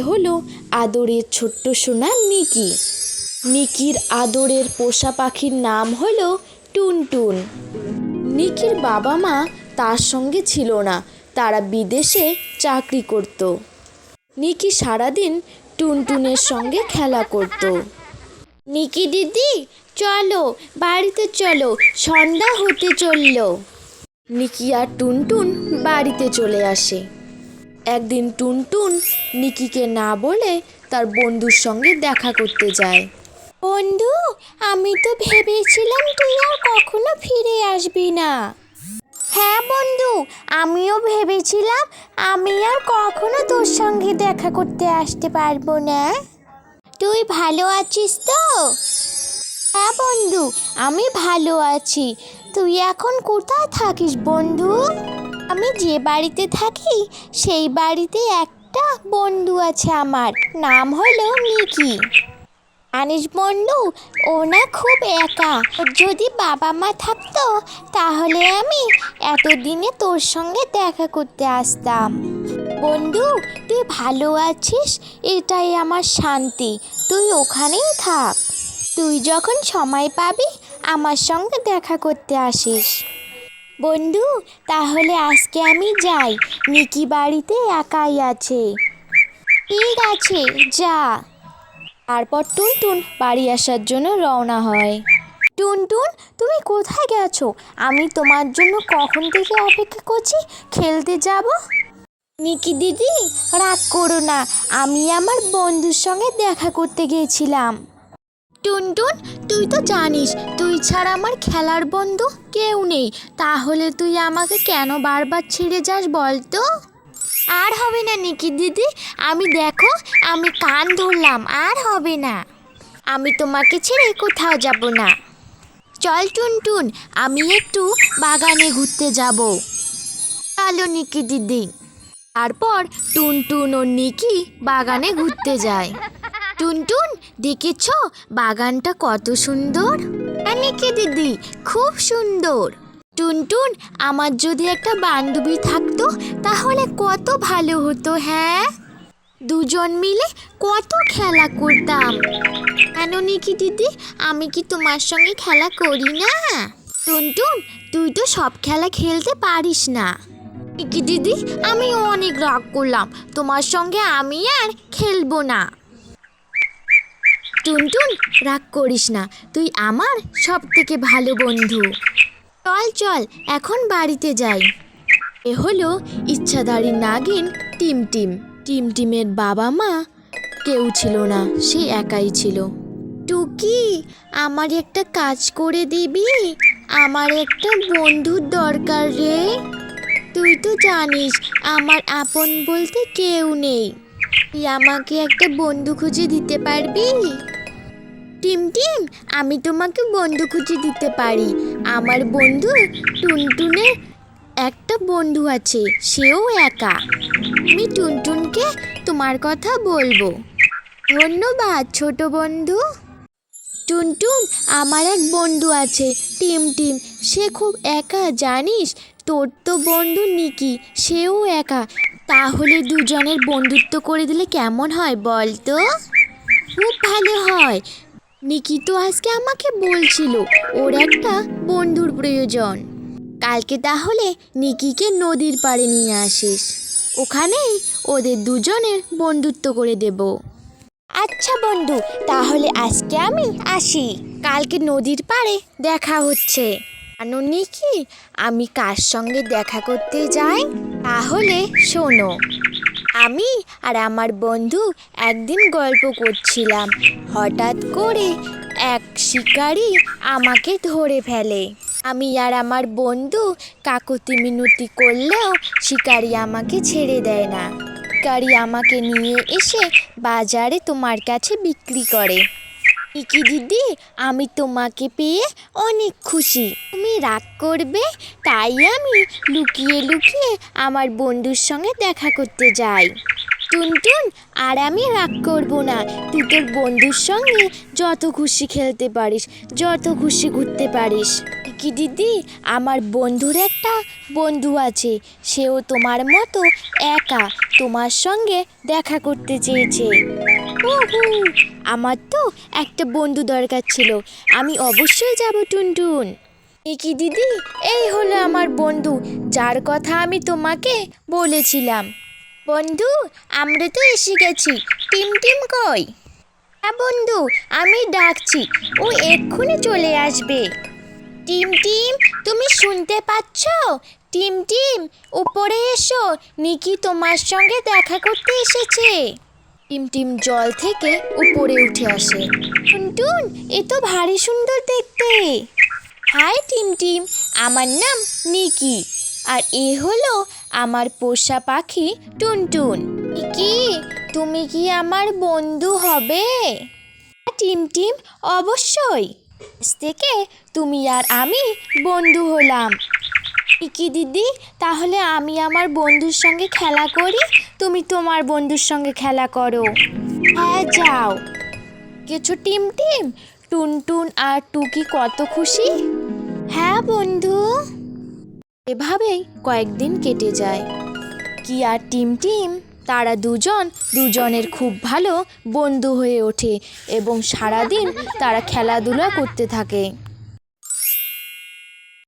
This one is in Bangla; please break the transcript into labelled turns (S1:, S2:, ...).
S1: হলো আদরের ছোট্ট সোনা নিকি। নিকির আদরের পোষা পাখির নাম হলো টুনটুন। নিকির বাবা মা তার সঙ্গে ছিল না, তারা বিদেশে চাকরি করত। নিকি সারাদিন টুনটুনের সঙ্গে খেলা করত। নিকি দিদি, চলো, বাড়িতে চলো, সন্ধ্যা হতে চলল। নিকি আর টুনটুন বাড়িতে চলে আসে। একদিন টুনটুন নিকিকে না বলে তার বন্ধুর সঙ্গে দেখা করতে যায়। বন্ধু, আমি তো ভেবেছিলাম তুই আর কখনো ফিরে আসবি না। হ্যাঁ বন্ধু, আমিও ভেবেছিলাম আমি আর কখনো তোর সঙ্গে দেখা করতে আসতে পারব না। তুই ভালো আছিস তো? হ্যাঁ বন্ধু, আমি ভালো আছি। তুই এখন কোথায় থাকিস বন্ধু? আমি যে বাড়িতে থাকি, সেই বাড়িতে একটা বন্ধু আছে আমার। নাম হলো মিকি। আনিস বন্ধু, ও না খুব একা। যদি বাবা মা থাকতো, তাহলে আমি এতদিনে তোর সঙ্গে দেখা করতে আসতাম। বন্ধু, তুই ভালো আছিস? এটাই আমার শান্তি। তুই ওখানেই থাক। তুই যখন সময় পাবি, আমার সঙ্গে দেখা করতে আসিস। বন্ধু, তাহলে আজকে আমি যাই। নিকি বাড়িতে একাই আছে। ঠিক আছে, যা। তারপর টুনটুন বাড়ি আসার জন্য রওনা হয়। টুনটুন, তুমি কোথায় গেছো? আমি তোমার জন্য কখন থেকে অপেক্ষা করছি? খেলতে যাব? নিকি দিদি, রাগ করো না। আমি আমার বন্ধুর সঙ্গে দেখা করতে গিয়েছিলাম। টুনটুন, তুই তো জানিস, তুই ছাড়া আমার খেলার বন্ধু কেউ নেই। তাহলে তুই আমাকে কেন বারবার ছেড়ে যাস বল তো? আর হবে না নিকি দিদি, আমি দেখো, আমি কান ধরলাম, আর হবে না। আমি তোমাকে ছেড়ে কোথাও যাব না। চল টুনটুন, আমি একটু বাগানে ঘুরতে যাব। চলো নিকি দিদি। তারপর টুনটুন ও নিকি বাগানে ঘুরতে যায়। টুনটুন দেখেছ বাগানটা কত সুন্দর? হ্যাঁ নিকি দিদি, খুব সুন্দর। টুনটুন, আমার যদি একটা বান্ধবী থাকতো, তাহলে কত ভালো হতো হ্যাঁ? দুজন মিলে কত খেলা করতাম। কেন নিকি দিদি, আমি কি তোমার সঙ্গে খেলা করি না? টুনটুন, তুই তো সব খেলা খেলতে পারিস না। নিকি দিদি, আমি অনেক রাগ করলাম। তোমার সঙ্গে আমি আর খেলব না। টুনটুন, রাগ করিস না। তুই আমার সব থেকে ভালো বন্ধু। চল চল, এখন বাড়িতে যাই। এ হলো ইচ্ছাধারী নাগিন টিম টিম টিম টিমের বাবা মা কেউ ছিল না, সে একাই ছিল। টুকি, আমার একটা কাজ করে দিবি? আমার একটা বন্ধুর দরকার রে। তুই তো জানিস, আমার আপন বলতে কেউ নেই। তুই আমাকে একটা বন্ধু খুঁজে দিতে পারবি? টিম টিম, আমি তোমাকে বন্ধু খুঁজে দিতে পারি। আমার বন্ধু টুনটুনের একটা বন্ধু আছে, সেও একা। আমি টুনটুনকে তোমার কথা বলব। ধন্যবাদ, ছোট বন্ধু। টুনটুন, আমার এক বন্ধু আছে, টিম টিম। সে খুব একা, জানিস? তোর তো বন্ধু নিকি, সেও একা। তাহলে দুজনের বন্ধুত্ব করে দিলে কেমন হয় বল তো? খুব ভালো হয়। নিকি তো আজকে আমাকে বলছিল, ওর একটা বন্ধুর প্রয়োজন। কালকে তাহলে নিকিকে নদীর পাড়ে নিয়ে আসিস। ওখানেই ওদের দুজনের বন্ধুত্ব করে দেব। আচ্ছা বন্ধু, তাহলে আজকে আমি আসি। কালকে নদীর পাড়ে দেখা হচ্ছে। আনো নিকি? আমি কার সঙ্গে দেখা করতে যাই? তাহলে শোনো। আমি আর আমার বন্ধু একদিন গল্প করছিলাম। হঠাৎ করে এক শিকারি আমাকে ধরে ফেলে। আমি আর আমার বন্ধু কাকুতি মিনতি করলেও শিকারি আমাকে ছেড়ে দেয় না। শিকারি আমাকে নিয়ে এসে বাজারে তোমার কাছে বিক্রি করে। কি দিদি, আমি তোমাকে পেয়ে অনেক খুশি। তুমি রাগ করবে, তাই আমি লুকিয়ে লুকিয়ে আমার বন্ধুর সঙ্গে দেখা করতে যাই। টুনটুন, আর আমি রাগ করব না। তুই তোর বন্ধুর সঙ্গে যত খুশি খেলতে পারিস, যত খুশি ঘুরতে পারিস। কি দিদি, আমার বন্ধুর একটা বন্ধু আছে। সেও তোমার মতো একা তোমার সঙ্গে দেখা করতে চেয়েছে। আমার তো একটা বন্ধু দরকার ছিল। আমি অবশ্যই যাব, টুনটুন। কি দিদি? এই হলো আমার বন্ধু, যার কথা আমি তোমাকে বলেছিলাম। বন্ধু, আমরা তো এসে গেছি। টিম টিম কই? হ্যাঁ বন্ধু, আমি ডাকছি। ও এক্ষুনি চলে আসবে। টিম টিম, তুমি শুনতে পাচ্ছ? টিম টিম, উপরে এসো। নিকি তোমার সঙ্গে দেখা করতে এসেছে। টিম টিম জল থেকে উপরে উঠে আসে। টুনটুন, এ তো ভারী সুন্দর দেখতে। হাই, টিম টিম, আমার নাম নিকি। আর এ হলো আমার পোষা পাখি টুনটুন। কি? তুমি কি আমার বন্ধু হবে? টিম টিম, অবশ্যই। থেকে তুমি আর আমি বন্ধু হলাম। কি দিদি? তাহলে আমি আমার বন্ধুর সঙ্গে খেলা করি? তুমি তোমার বন্ধুর সঙ্গে খেলা করো। হ্যাঁ যাও। কিছু টিম টিম? টুনটুন আর টুকি কত খুশি? হ্যাঁ বন্ধু। এভাবেই কয়েকদিন কেটে যায়। কি আর টিম টিম? তারা দুজন, দুজনের খুব ভালো বন্ধু হয়ে ওঠে এবং সারাদিন তারা খেলাধুলা করতে থাকে।